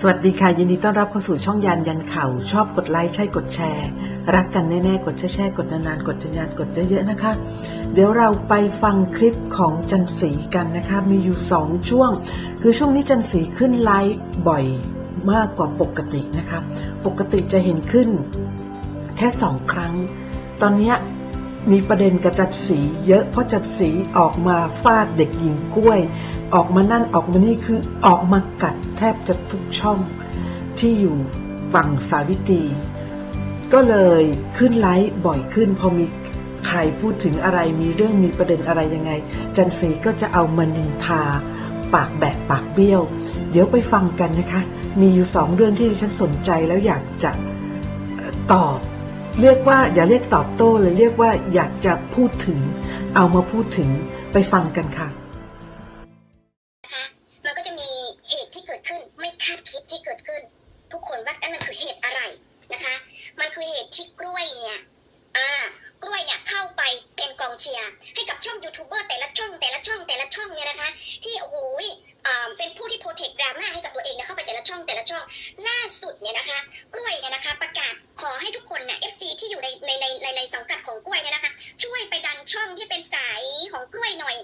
สวัสดีค่ะ ยินดีต้อนรับเข้าสู่ช่องยานยันเข่าชอบกดไลค์ใช่กดแชร์ รักกันแน่ๆ กดแชร์ๆกดนานๆ กดจันยานกดเยอะๆนะคะ เดี๋ยวเราไปฟังคลิปของจันสีกันนะคะ มีอยู่สองช่วง คือช่วงนี้จันสีขึ้นไลฟ์บ่อยมากกว่าปกตินะคะ ปกติจะเห็นขึ้นแค่สองครั้ง ตอนนี้มีประเด็นกับจัดสีเยอะเพราะจัดสีออกมาฟาดเด็กหญิงกล้วย ออกมานั่นออกมานี่คือออกมากัดแทบจะทุกช่องที่อยู่ฝั่งสาวิตรีก็เลยขึ้นไลฟ์บ่อยขึ้น พอมีใครพูดถึงอะไรมีเรื่องมีประเด็นอะไรยังไง จันสีก็จะเอามานินทา ปากแบะปากเบี้ยว เดี๋ยวไปฟังกันนะคะ มีอยู่สองเรื่องที่ฉันสนใจแล้วอยากจะตอบ เรียกว่าอย่าเรียกตอบโต้เลยเรียกว่าอยากจะพูดถึง เอามาพูดถึงไปฟังกันค่ะ เป็นกองเชียร์ให้กับช่องยูทูบเบอร์แต่ละช่องแต่ละช่องแต่ละช่องเนี่ยนะคะ ที่โอ้โหยเป็นผู้ที่โปรเทคดราม่าให้กับตัวเองเนี่ยเข้าไปแต่ละช่องแต่ละช่องล่าสุดเนี่ยนะคะกล้วยเนี่ยนะคะ ประกาศขอให้ทุกคนเนี่ยเอฟซีที่อยู่ในในในในในสังกัดของกล้วยเนี่ยนะคะ ช่วยไปดันช่องที่เป็นสายของกล้วยหน่อย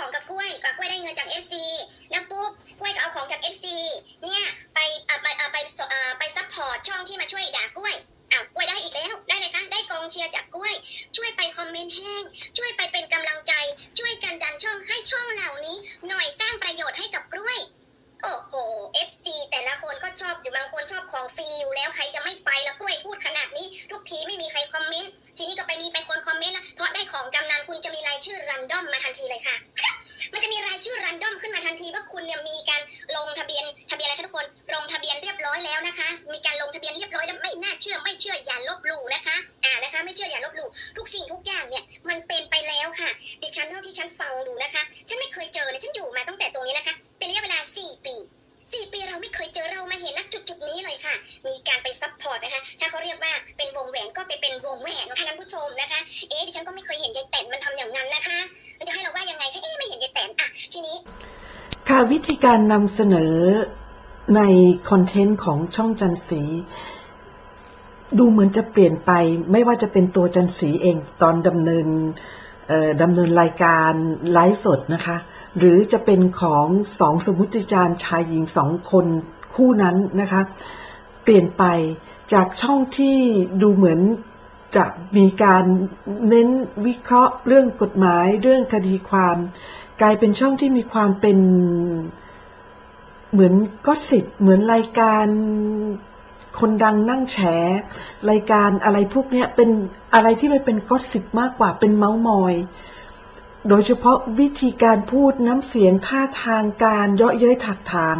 ของกับกล้วยอะกล้วยได้เงินจาก FC แล้วปุ๊บกล้วยก็เอาของจาก FC เนี่ย ไม่เชื่ออย่าลบหลู่นะคะ อ่านะคะ ไม่เชื่ออย่าลบหลู่ทุกสิ่งทุกอย่างเนี่ยมันเป็นไปแล้วค่ะ ดิฉันเท่าที่ฉันฟังดูนะคะ ฉันไม่เคยเจอเลยฉันอยู่มาตั้งแต่ตรงนี้นะคะ เป็นระยะเวลา 4 ปีสี่ปีเราไม่เคยเจอเรามาเห็นนักจุดจุดนี้เลยค่ะ มีการไปซัพพอร์ตนะคะ ถ้าเขาเรียกว่าเป็นวงแหวนก็ไปเป็นวงแหวนค่ะท่านผู้ชมนะคะ เอ๊ะดิฉันก็ไม่เคยเห็นยายแตนมันทำอย่างนั้นนะคะ มันจะให้เราว่ายังไงคะเอ๊ะไม่เห็นยายแตนอะทีนี้ ค่ะวิธีการนำเสนอในคอนเทนต์ของช่องจันสี ดูเหมือนจะเปลี่ยนไปไม่ว่าจะเป็นตัวจันสีเองตอนดำเนินดำเนินรายการไลฟ์สดนะคะ หรือจะเป็นของสองสมมุติจารย์ชายหญิงสองคนคู่นั้นนะคะ เปลี่ยนไปจากช่องที่ดูเหมือนจะมีการเน้นวิเคราะห์เรื่องกฎหมายเรื่องคดีความ กลายเป็นช่องที่มีความเป็นเหมือนก็สิบเหมือนรายการ คนดังนั่งแฉรายการอะไรพวกนี้เป็นอะไรที่มันเป็นก็สิบมากกว่าเป็นเมาส์มอย โดยเฉพาะวิธีการพูดน้ำเสียงท่าทางการเยาะเย้ยถักถาง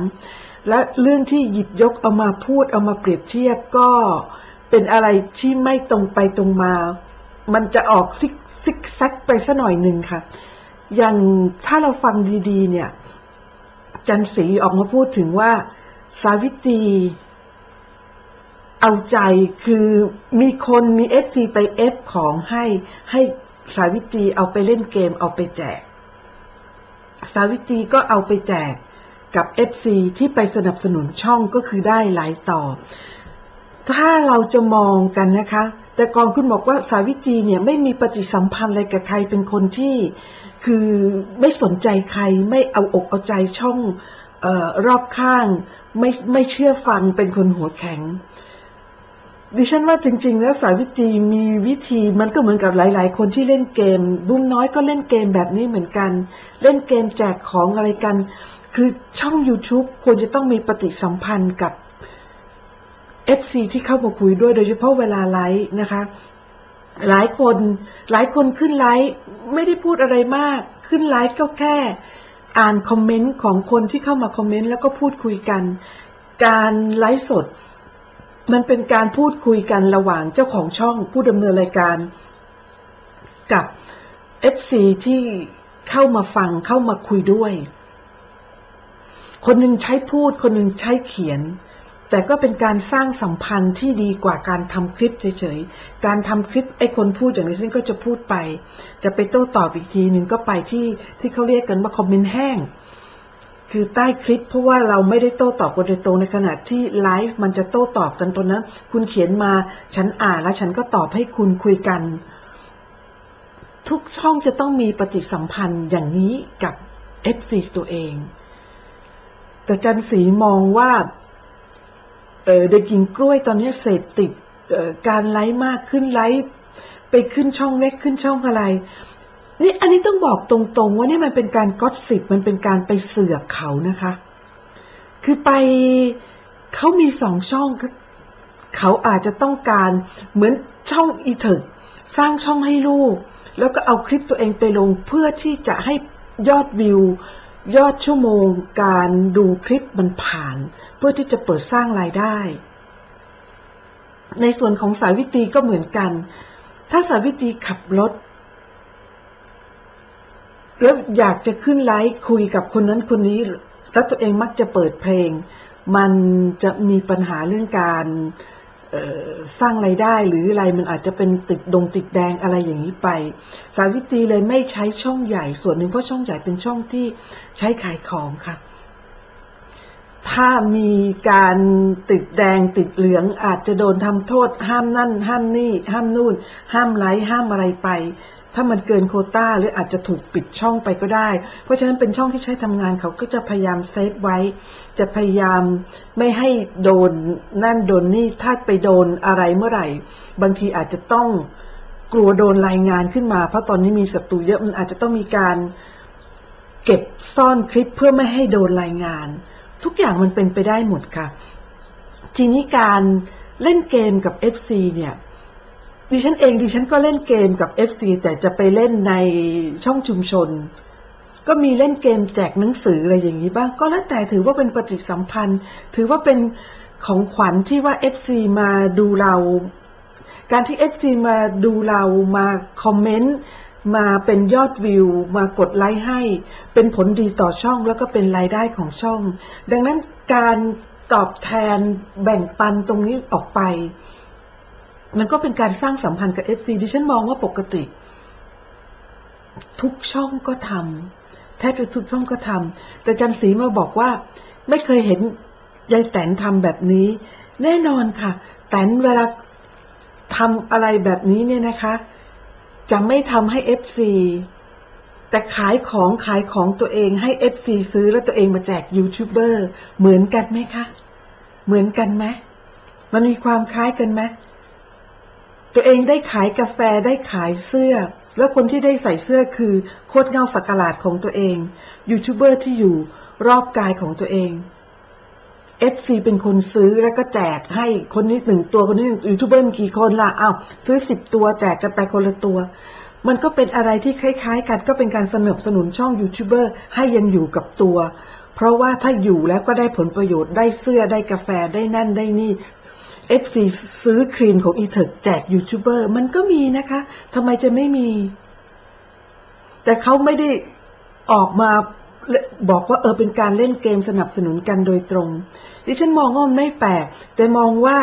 และเรื่องที่หยิบยกเอามาพูดเอามาเปรียบเทียบก็เป็นอะไรที่ไม่ตรงไปตรงมา มันจะออกซิกซิกแซกไปซะหน่อยหนึ่งค่ะ อย่างถ้าเราฟังดี ๆ เนี่ย จันสีออกมาพูดถึงว่า สาวิตรี เอาใจคือมีคนมีเอฟซีไปเอฟของให้ให้สาวิตรีเอาไปเล่นเกมเอาไปแจก สาวิตรีก็เอาไปแจกกับเอฟซีที่ไปสนับสนุนช่องก็คือได้หลายต่อ ถ้าเราจะมองกันนะคะ แต่ก่อนคุณบอกว่าสาวิตรีเนี่ยไม่มีปฏิสัมพันธ์อะไรกับใครเป็นคนที่ คือไม่สนใจใครไม่เอาอกเอาใจช่องออรอบข้าง ไม่ไม่เชื่อฟังเป็นคนหัวแข็ง ดิฉันว่าจริง ๆ แล้วสาวิตรีมีวิธีมันก็เหมือนกับหลาย ๆ คนที่เล่นเกม บุ้มน้อยก็เล่นเกมแบบนี้เหมือนกัน เล่นเกมแจกของอะไรกัน คือช่อง YouTube ควรจะต้องมีปฏิสัมพันธ์กับ FC ที่เข้ามาคุยด้วยโดยเฉพาะเวลาไลฟ์นะคะ หลายคนหลายคนขึ้นไลฟ์ไม่ได้พูดอะไรมาก ขึ้นไลฟ์ก็แค่ อ่านคอมเมนต์ของคนที่เข้ามาคอมเมนต์แล้วก็พูดคุยกัน การไลฟ์สด มันเป็นการพูดคุยกันระหว่างเจ้าของช่องผู้ดำเนินรายการ กับ FC ที่เข้ามาฟังเข้ามาคุยด้วย คนหนึ่งใช้พูด คนหนึ่งใช้เขียน แต่ก็เป็นการสร้างสัมพันธ์ที่ดีกว่าการทำคลิปเฉยๆ การทำคลิปไอ้คนพูดอย่างนี้ฉันก็จะพูดไป จะไปโต้ตอบอีกทีหนึ่งก็ไปที่ที่เขาเรียกกันว่าคอมเมนต์แห้ง คือใต้คลิปเพราะว่าเราไม่ได้โต้ตอบกันโดยตรงในขณะที่ไลฟ์มันจะโต้ตอบกันตรงนั้น คุณเขียนมาฉันอ่านแล้วฉันก็ตอบให้คุณคุยกัน ทุกช่องจะต้องมีปฏิสัมพันธ์อย่างนี้กับ FC ตัวเอง แต่จันสีมองว่าเด็กหญิงกล้วยตอนนี้เสพติดการไลฟ์มากขึ้นไลฟ์ไปขึ้นช่องเล็กขึ้นช่องอะไร นี่อันนี้ต้องบอกตรงๆ ว่านี่มันเป็นการก็อตสิบมันเป็นการไปเสือกเขานะคะ คือไปเขามีสองช่องเขาอาจจะต้องการเหมือนช่องอีเถิสร้างช่องให้ลูก แล้วก็เอาคลิปตัวเองไปลงเพื่อที่จะให้ยอดวิว ยอดชั่วโมง การดูคลิปมันผ่าน เพื่อที่จะเปิดสร้างรายได้ ในส่วนของสาวิตรีก็เหมือนกัน ถ้าสาวิตรีขับรถ แล้วอยากจะขึ้นไลฟ์คุยกับคนนั้นคนนี้ แล้วตัวเองมักจะเปิดเพลง มันจะมีปัญหาเรื่องการสร้างไรายได้หรืออะไรมันอาจจะเป็นติดดงติดแดงอะไรอย่างนี้ไป สาวิตรีเลยไม่ใช้ช่องใหญ่ส่วนหนึ่งเพราะช่องใหญ่เป็นช่องที่ใช้ขายของค่ะ ถ้ามีการติดแดงติดเหลืองอาจจะโดนทำโทษ ห้ามนั่น ห้ามนี่ ห้ามนู่น ห้ามไลฟ์ห้ามอะไรไป ถ้ามันเกินโคต้าหรืออาจจะถูกปิดช่องไปก็ได้ เพราะฉะนั้นเป็นช่องที่ใช้ทำงานเขาก็จะพยายามเซฟไว้ จะพยายามไม่ให้โดนนั่นโดนนี่ถ้าไปโดนอะไรเมื่อไหร่ บางทีอาจจะต้องกลัวโดนรายงานขึ้นมา เพราะตอนนี้มีศัตรูเยอะมันอาจจะต้องมีการเก็บซ่อนคลิปเพื่อไม่ให้โดนรายงาน ทุกอย่างมันเป็นไปได้หมดค่ะทีนี้การเล่นเกมกับ FC เนี่ย ดิฉันเองดิฉันก็เล่นเกมกับ FC แต่จะไปเล่นในช่องชุมชน ก็มีเล่นเกมแจกหนังสืออะไรอย่างนี้บ้าง ก็แล้วแต่ถือว่าเป็นปฏิสัมพันธ์ ถือว่าเป็นของขวัญที่ว่า FC มาดูเรา การที่ FC มาดูเรามาคอมเมนต์มาเป็นยอดวิว มากดไลค์ให้ เป็นผลดีต่อช่องแล้วก็เป็นรายได้ของช่อง ดังนั้นการตอบแทนแบ่งปันตรงนี้ออกไป มันก็เป็นการสร้างสัมพันธ์กับ FC ดิฉันมองว่าปกติ ทุกช่องก็ทำแทบจะทุกช่องก็ทำแต่จันสีมาบอกว่า ไม่เคยเห็นยายแตนทำแบบนี้ แน่นอนค่ะ แตนเวลาทำอะไรแบบนี้เนี่ยนะคะ จะไม่ทำให้ FC แต่ขายของขายของตัวเองให้ FC ซื้อแล้วตัวเองมาแจกยูทูบเบอร์เหมือนกันไหมคะ เหมือนกันไหมมันมีความคล้ายกันไหม ตัวเองได้ขายกาแฟได้ขายเสื้อ แล้วคนที่ได้ใส่เสื้อคือโคตรเงาสักหลาดของตัวเอง ยูทูบเบอร์ที่อยู่รอบกายของตัวเอง FC เป็นคนซื้อแล้วก็แจกให้คนนี้หนึ่งตัวคนนี้หนึ่งยูทูบเบอร์กี่คนล่ะอ้าวซื้อสิบตัวแจกกันไปคนละตัว มันก็เป็นอะไรที่คล้ายๆ กันก็เป็นการสนับสนุนช่องยูทูบเบอร์ให้ยังอยู่กับตัว เพราะว่าถ้าอยู่แล้วก็ได้ผลประโยชน์ได้เสื้อได้กาแฟได้นั่นได้นี่ FC ซื้อครีมของอีเถิกแจกยูทูบเบอร์มันก็มีนะคะทำไมจะไม่มี แต่เขาไม่ได้ออกมาบอกว่าเออเป็นการเล่นเกมสนับสนุนกันโดยตรง ดิฉันมองว่ามันไม่แปลก แต่มองว่า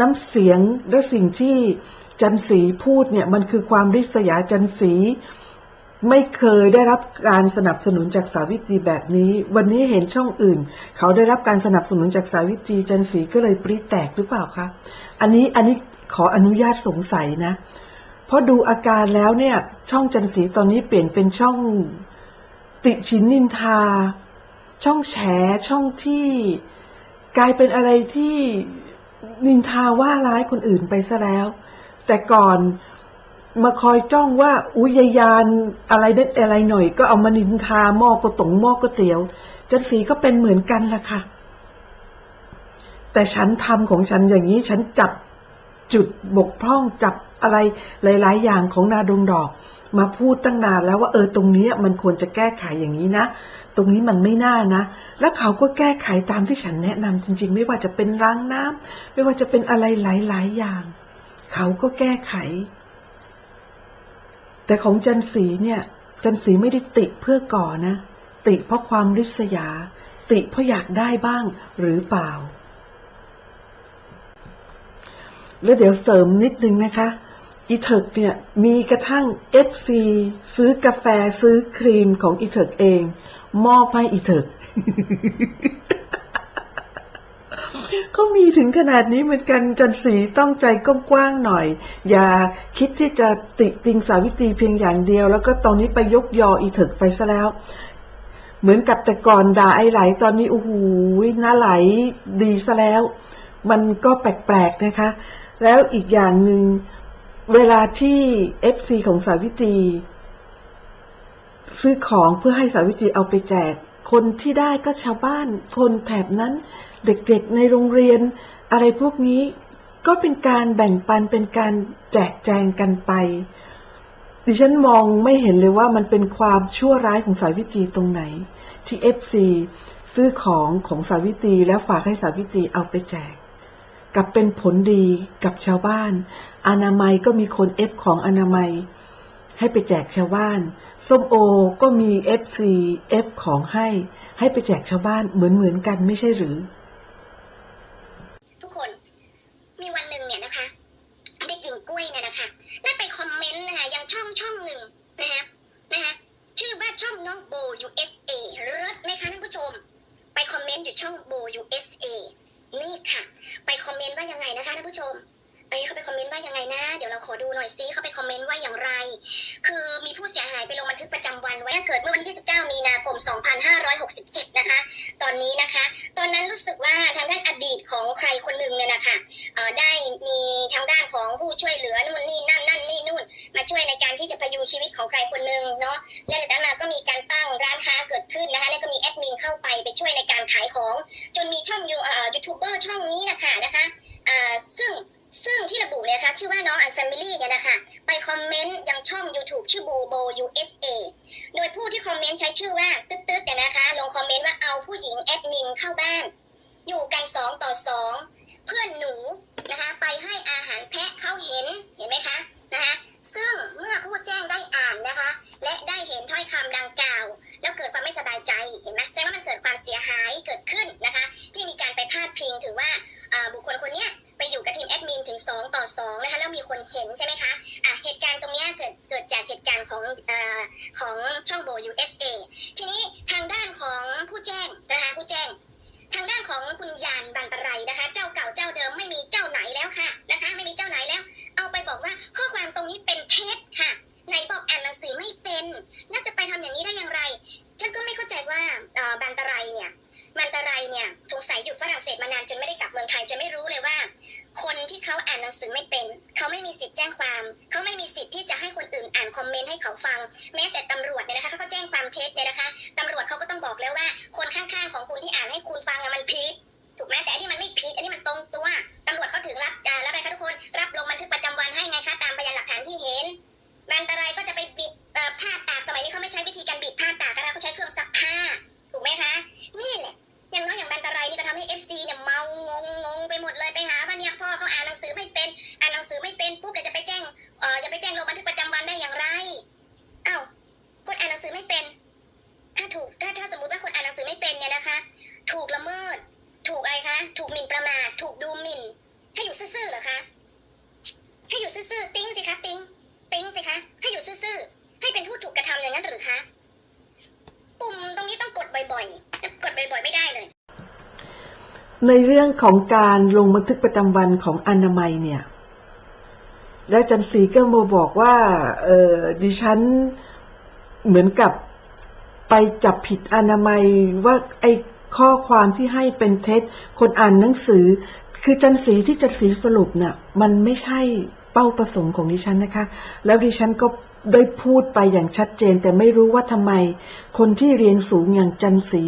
น้ำเสียงและสิ่งที่จันสีพูดเนี่ย มันคือความริษยาจันสี ไม่เคยได้รับการสนับสนุนจากสาวิตีแบบนี้ วันนี้เห็นช่องอื่น เขาได้รับการสนับสนุนจากสาวิตีจันสีก็เลยปริแตกหรือเปล่าคะ อันนี้อันนี้ขออนุญาตสงสัยนะ เพราะดูอาการแล้วเนี่ย ช่องจันสีตอนนี้เปลี่ยนเป็นช่องติชินนินทา ช่องแฉช่องที่กลายเป็นอะไรที่นินทาว่าร้ายคนอื่นไปซะแล้ว แต่ก่อน มาคอยจ้องว่าอุยยานอะไรเด็ดอะไรหน่อย ก็เอามานินทาหม้อกระตงหม้อกระเตี๋ยว จันสีก็เป็นเหมือนกันล่ะค่ะ แต่ฉันทำของฉันอย่างนี้ฉันจับจุดบกพร่องจับอะไรหลาย ๆ อย่างของนาดงดอก มาพูดตั้งนานแล้วว่าเออตรงนี้มันควรจะแก้ไขอย่างนี้นะตรงนี้มันไม่น่านะ แล้วเขาก็แก้ไขตามที่ฉันแนะนำจริง ๆ ไม่ว่าจะเป็นรางน้ำไม่ว่าจะเป็นอะไรหลาย ๆ อย่าง เขาก็แก้ไข แต่ของจันสีเนี่ย จันสีไม่ได้ติเพื่อก่อนะ ติเพราะความริษยา ติเพราะอยากได้บ้างหรือเปล่า แล้วเดี๋ยวเสริมนิดนึงนะคะอีเถิกเนี่ยมีกระทั่ง FC ซื้อกาแฟซื้อครีมของอีเถิกเอง มอบให้อีเถิก เขามีถึงขนาดนี้เหมือนกันจันสีต้องใจกว้างๆหน่อย อย่าคิดที่จะติจริงสาวิตรีเพียงอย่างเดียว แล้วก็ตอนนี้ไปยกยออีเถิกไปซะแล้ว เหมือนกับแต่ก่อนด่าไอ้ไหลตอนนี้โอ้โหหน้าไหลดีซะแล้ว มันก็แปลกๆนะคะ แล้วอีกอย่างหนึ่งเวลาที่ FC ของสาวิตรีซื้อของเพื่อให้สาวิตรีเอาไปแจก คนที่ได้ก็ชาวบ้าน คนแถบนั้น เด็กๆในโรงเรียน อะไรพวกนี้ก็เป็นการแบ่งปันเป็นการแจกแจงกันไป ดิฉันมองไม่เห็นเลยว่ามันเป็นความชั่วร้ายของสาวิตรีตรงไหน ที่ FC ซื้อของของสาวิตรีแล้วฝากให้สาวิตรีเอาไปแจกกลับเป็นผลดีกับชาวบ้าน อนามัยก็มีคนเอฟของอนามัย ให้ไปแจกชาวบ้าน ส้มโอก็มีเอฟซีเอฟของให้ ให้ไปแจกชาวบ้านเหมือนเหมือนๆกันไม่ใช่หรือ และจากนั้นมาก็มีการตั้งร้านค้าเกิดขึ้นนะคะแล้วก็มีแอดมินเข้าไปไปช่วยในการขายของ จนมีช่องยูยูทูบเบอร์ช่องนี้นะคะนะคะซึ่งซึ่งที่ระบุเนี่ยนะคะชื่อว่าน้องอันแฟมิลี่เนี่ยนะคะไปคอมเมนต์ยังช่อง YouTube ชื่อบูโบ USA โดยผู้ที่คอมเมนต์ใช้ชื่อว่าตึ๊ดๆเนี่ยนะคะลงคอมเมนต์ว่าเอาผู้หญิงแอดมินเข้าบ้าน อยู่กัน 2 ต่อ 2 เพื่อนหนูนะคะไปให้อาหารแพะเขาเห็นเห็นไหมคะ นะคะซึ่งเมื่อผู้แจ้งได้อ่านนะคะ และได้เห็นถ้อยคำดังกล่าว แล้วเกิดความไม่สบายใจเห็นไหมแสดงว่ามันเกิดความเสียหายเกิดขึ้นนะคะ ที่มีการไปพาดพิงถือว่าบุคคลคนนี้ไปอยู่กับทีมแอดมินถึง 2 ต่อ2นะคะแล้วมีคนเห็นใช่ไหมคะอะเหตุการณ์ตรงนี้เกิดเกิดจากเหตุการณ์ของอของช่องโบ USA ทีนี้ทางด้านของผู้แจ้งนะคะผู้แจ้งทางด้านของคุณยานบันตไรนะคะ เจ้าเก่าเจ้าเดิมไม่มีเจ้าไหนแล้วค่ะนะคะ ไม่มีเจ้าไหนแล้ว เอาไปบอกว่าข้อความตรงนี้เป็นเท็จค่ะ ไหนบอกอ่านหนังสือไม่เป็นแล้วจะไปทำอย่างนี้ได้อย่างไร ฉันก็ไม่เข้าใจว่าบันตไรเนี่ยบันตไรเนี่ยสงสัยอยู่ฝรั่งเศสมานานจนไม่ได้กลับเมืองไทยจะไม่รู้เลยว่า คนที่เขาอ่านหนังสือไม่เป็น เขาไม่มีสิทธิ์แจ้งความ เขาไม่มีสิทธิ์ที่จะให้คนอื่นอ่านคอมเมนต์ให้เขาฟัง แม้แต่ตำรวจเนี่ยนะคะเขาแจ้งความเท็จเนี่ยนะคะตำรวจเขาก็ต้องบอกแล้วว่า คนข้างๆของคุณที่อ่านให้คุณฟังอะมันผิดถูกไหมแต่อันนี้มันไม่ผิดอันนี้มันต ดบ่อยๆไม่ได้เลย ในเรื่องของการลงบันทึกประจำวันของอนามัยเนี่ย แล้วจันสีก็มาบอกว่าเออดิฉันเหมือนกับไปจับผิดอนามัยว่าไอ้ข้อความที่ให้เป็นเท็จ คนอ่านหนังสือ คือจันสีที่จันสีสรุปน่ะ มันไม่ใช่เป้าประสงค์ของดิฉันนะคะ แล้วดิฉันก็ได้พูดไปอย่างชัดเจน แต่ไม่รู้ว่าทำไม คนที่เรียนสูงอย่างจันสี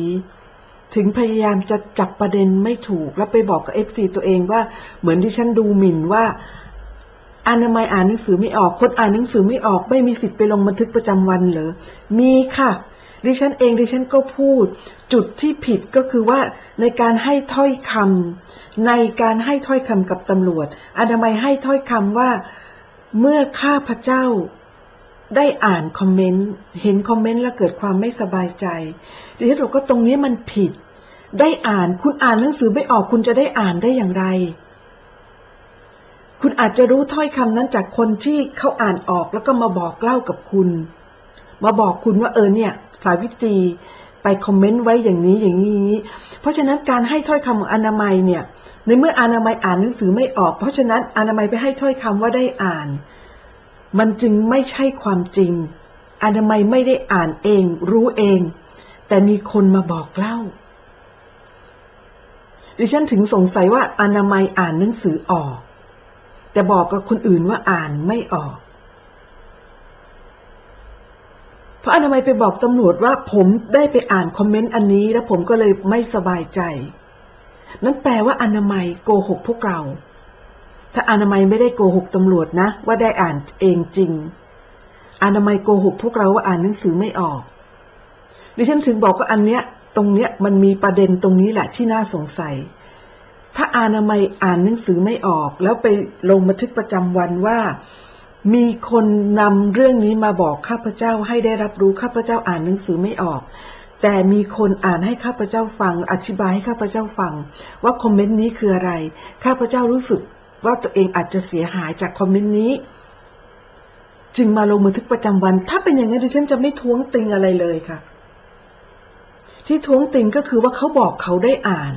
ถึงพยายามจะจับประเด็นไม่ถูก แล้วไปบอกกับเอฟซีตัวเองว่าเหมือนที่ฉันดูหมิ่นว่าอนามัยอ่านหนังสือไม่ออก คนอ่านหนังสือไม่ออก ไม่มีสิทธิ์ไปลงบันทึกประจำวันเหรอ มีค่ะ ดิฉันเองดิฉันก็พูด จุดที่ผิดก็คือว่าในการให้ถ้อยคำในการให้ถ้อยคำกับตำรวจ อนามัยให้ถ้อยคำว่า เมื่อข้าพเจ้าได้อ่านคอมเมนต์ เห็นคอมเมนต์แล้วเกิดความไม่สบายใจ ดิฉันบอกก็ตรงนี้มันผิด ได้อ่านคุณอ่านหนังสือไม่ออกคุณจะได้อ่านได้อย่างไร คุณอาจจะรู้ถ้อยคำนั้นจากคนที่เขาอ่านออกแล้วก็มาบอกเล่ากับคุณ มาบอกคุณว่าเออเนี่ยฝ่ายวิจีไปคอมเมนต์ไว้อย่างนี้อย่างนี้อย่างนี้ เพราะฉะนั้นการให้ถ้อยคำของอนามัยเนี่ย ในเมื่ออนามัยอ่านหนังสือไม่ออก เพราะฉะนั้นอนามัยไปให้ถ้อยคำว่าได้อ่าน มันจึงไม่ใช่ความจริง อนามัยไม่ได้อ่านเอง รู้เอง แต่มีคนมาบอกเล่า ดิฉันถึงสงสัยว่าอนามัยอ่านหนังสือออก แต่บอกกับคนอื่นว่าอ่านไม่ออก เพราะอนามัยไปบอกตำรวจว่าผมได้ไปอ่านคอมเมนต์อันนี้แล้วผมก็เลยไม่สบายใจ นั่นแปลว่าอนามัยโกหกพวกเรา ถ้าอนามัยไม่ได้โกหกตำรวจนะ ว่าได้อ่านเองจริง อนามัยโกหกพวกเราว่าอ่านหนังสือไม่ออก ดิฉันถึงบอกว่าอันเนี้ย ตรงเนี้ยมันมีประเด็นตรงนี้แหละที่น่าสงสัย ถ้าอานามัยอ่านหนังสือไม่ออก แล้วไปลงบันทึกประจำวันว่า มีคนนำเรื่องนี้มาบอกข้าพเจ้าให้ได้รับรู้ข้าพเจ้าอ่านหนังสือไม่ออก แต่มีคนอ่านให้ข้าพเจ้าฟัง อธิบายให้ข้าพเจ้าฟัง ว่าคอมเมนต์นี้คืออะไร ข้าพเจ้ารู้สึกว่าตัวเองอาจจะเสียหายจากคอมเมนต์นี้จึงมาลงบันทึกประจำวัน ถ้าเป็นอย่างนั้นดิฉันจะไม่ท้วงติงอะไรเลยค่ะ ที่ท้วงติงก็คือว่าเขาบอกเขาได้อ่าน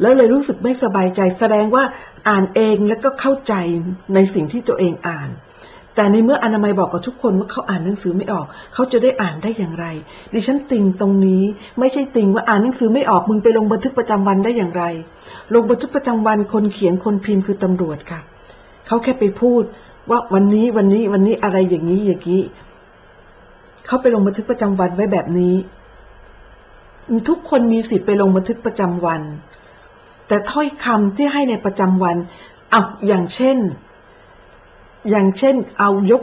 แล้วเลยรู้สึกไม่สบายใจแสดงว่าอ่านเองแล้วก็เข้าใจในสิ่งที่ตัวเองอ่าน แต่ในเมื่ออนามัยบอกกับทุกคนว่าเขาอ่านหนังสือไม่ออก เขาจะได้อ่านได้อย่างไร ดิฉันติงตรงนี้ ไม่ใช่ติงว่าอ่านหนังสือไม่ออกมึงไปลงบันทึกประจำวันได้อย่างไร ลงบันทึกประจำวันคนเขียนคนพิมพ์คือตำรวจค่ะเขาแค่ไปพูดว่าวันนี้วันนี้วันนี้อะไรอย่างนี้อย่างนี้เขาไปลงบันทึกประจำวันไว้แบบนี้ ทุกคนมีสิทธิ์ไปลงบันทึกประจำวัน แต่ถ้อยคำที่ให้ในประจำวันอะอย่างเช่น อย่างเช่น เอายก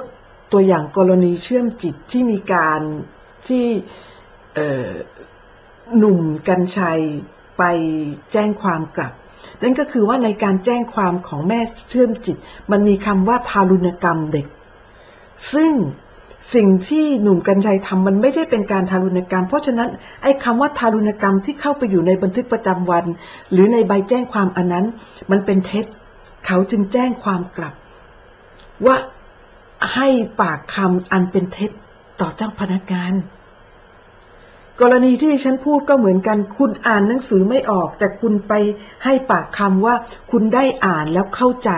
ตัวอย่างกรณีเชื่อมจิตที่มีการที่หนุ่มกัญชัยไปแจ้งความกลับ นั่นก็คือว่าในการแจ้งความของแม่เชื่อมจิต มันมีคำว่าทารุณกรรมเด็ก ซึ่ง สิ่งที่หนุ่มกัญชัยทำมันไม่ได้เป็นการทารุณกรรม เพราะฉะนั้นไอ้คำว่าทารุณกรรมที่เข้าไปอยู่ในบันทึกประจำวัน หรือในใบแจ้งความอันนั้น มันเป็นเท็จ เขาจึงแจ้งความกลับ ว่าให้ปากคำอันเป็นเท็จต่อเจ้าพนักงาน กรณีที่ฉันพูดก็เหมือนกัน คุณอ่านหนังสือไม่ออก แต่คุณไปให้ปากคำว่าคุณได้อ่านแล้วเข้าใจ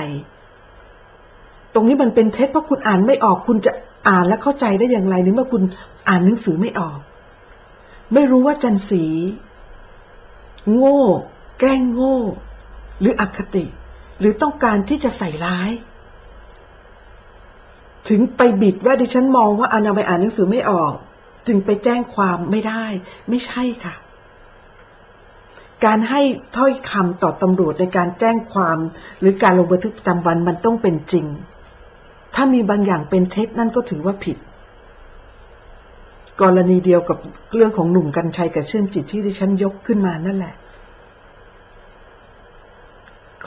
ตรงนี้มันเป็นเท็จเพราะคุณอ่านไม่ออกคุณจะ อ่านและเข้าใจได้อย่างไรในเมื่อคุณอ่านหนังสือไม่ออก ไม่รู้ว่าจันสี โง่ แกล้งโง่ หรืออคติ หรือต้องการที่จะใส่ร้าย ถึงไปบิดว่าดิฉันมองว่าอานาไปอ่านหนังสือไม่ออก จึงไปแจ้งความไม่ได้ ไม่ใช่ค่ะ การให้ถ้อยคำต่อตำรวจในการแจ้งความ หรือการลงบันทึกประจำวันมันต้องเป็นจริง ถ้ามีบางอย่างเป็นเท็จนั่นก็ถือว่าผิด กรณีเดียวกับเรื่องของหนุ่มกัญชัยกับเชื่อมจิตที่ดิฉันยกขึ้นมานั่นแหละ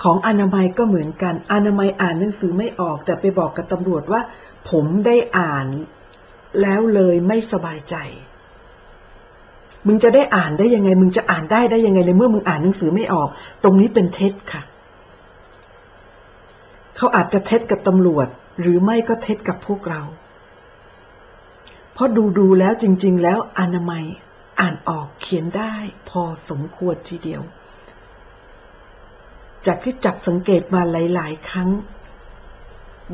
ของอนามัยก็เหมือนกัน อนามัยอ่านหนังสือไม่ออก แต่ไปบอกกับตำรวจว่า ผมได้อ่าน แล้วเลยไม่สบายใจ มึงจะได้อ่านได้ยังไง มึงจะอ่านได้ได้ยังไงเลยเมื่อมึงอ่านหนังสือไม่ออก ตรงนี้เป็นเท็จค่ะ เขาอาจจะเท็จกับตำรวจ หรือไม่ก็เท็จกับพวกเรา เพราะดูดูแล้วจริง ๆ แล้วอนามัยอ่านออกเขียนได้พอสมควรทีเดียว จากที่จับสังเกตมาหลาย ๆ ครั้ง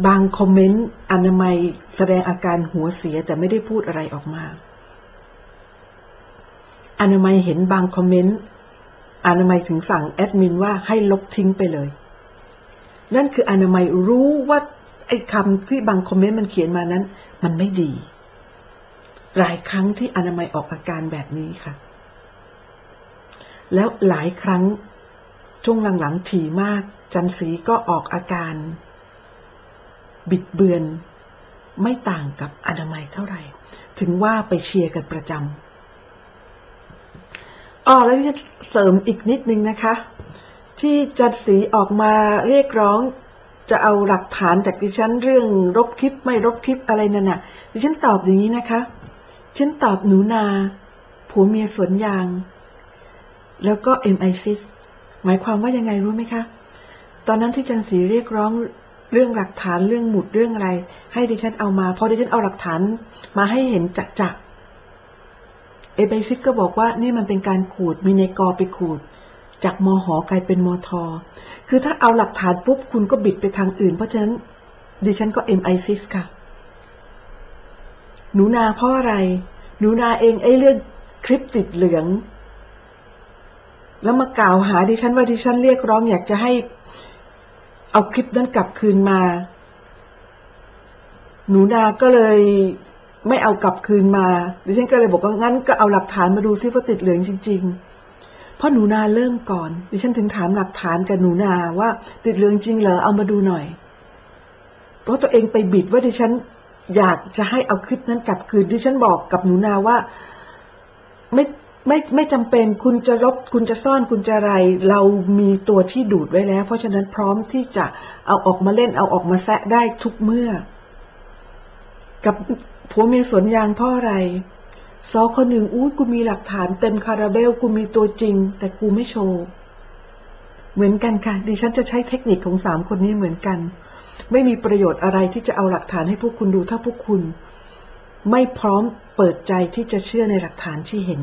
บางคอมเมนต์อนามัยแสดงอาการหัวเสียแต่ไม่ได้พูดอะไรออกมา อนามัยเห็นบางคอมเมนต์อนามัยถึงสั่งแอดมินว่าให้ลบทิ้งไปเลย นั่นคืออนามัยรู้ว่า ไอ้คำที่บางคอมเมนต์มันเขียนมานั้น มันไม่ดี หลายครั้งที่อนามัยออกอาการแบบนี้ค่ะ แล้วหลายครั้งช่วงหลังๆถี่มากจันสีก็ออกอาการ บิดเบือนไม่ต่างกับอนามัยเท่าไหร่ ถึงว่าไปเชียร์กันประจำอ๋อแล้วที่จะเสริมอีกนิดนึงนะคะ ที่จันสีออกมาเรียกร้อง จะเอาหลักฐานจากดิฉันเรื่องรบคลิปไม่รบคลิปอะไรนั่นน่ะ ดิฉันตอบอย่างนี้นะคะ ฉันตอบหนูนา ผัวเมียสวนยาง แล้วก็ MI6 หมายความว่ายังไงรู้ไหมคะ ตอนนั้นที่จันสีเรียกร้องเรื่องหลักฐานเรื่องหมุดเรื่องอะไร ให้ดิฉันเอามาพอดิฉันเอาหลักฐานมาให้เห็นจักจักเอไบซิกก็บอกว่านี่มันเป็นการขูดมีในกอไปขูด จากมหอกลายเป็นมท คือถ้าเอาหลักฐานปุ๊บคุณก็บิดไปทางอื่น เพราะฉะนั้นดิฉันก็ MI6 ค่ะ หนูนาเพราะอะไร หนูนาเองไอ้เรื่องคลิปติดเหลือง แล้วมากล่าวหาดิฉันว่าดิฉันเรียกร้องอยากจะให้เอาคลิปนั้นกลับคืนมา หนูนาก็เลยไม่เอากลับคืนมา ดิฉันก็เลยบอกว่างั้นก็เอาหลักฐานมาดูซิว่าติดเหลืองจริง ๆ พราะหนูนาเริ่มก่อนดิฉันถึงถามหลักฐานกับหนูนาว่า ติดเหลืองจริงเหรอเอามาดูหน่อย เพราะตัวเองไปบิดว่าดิฉันอยากจะให้เอาคลิปนั้นกลับคืนดิฉันบอกกับหนูนาว่า ไม่ไม่ไม่จำเป็นคุณจะลบคุณจะซ่อนคุณจะอะไร เรามีตัวที่ดูดไว้แล้ว เพราะฉะนั้นพร้อมที่จะเอาออกมาเล่นเอาออกมาแซะได้ทุกเมื่อ กับผัวเมียสวนยางพ่ออะไร ซอคนหนึ่งอู้กูมีหลักฐานเต็มคาราเบลกูมีตัวจริง แต่กูไม่โชว์ เหมือนกันค่ะ ดิฉันจะใช้เทคนิคของสามคนนี้เหมือนกัน ไม่มีประโยชน์อะไรที่จะเอาหลักฐานให้พวกคุณดูถ้าพวกคุณ ไม่พร้อมเปิดใจที่จะเชื่อในหลักฐานที่เห็น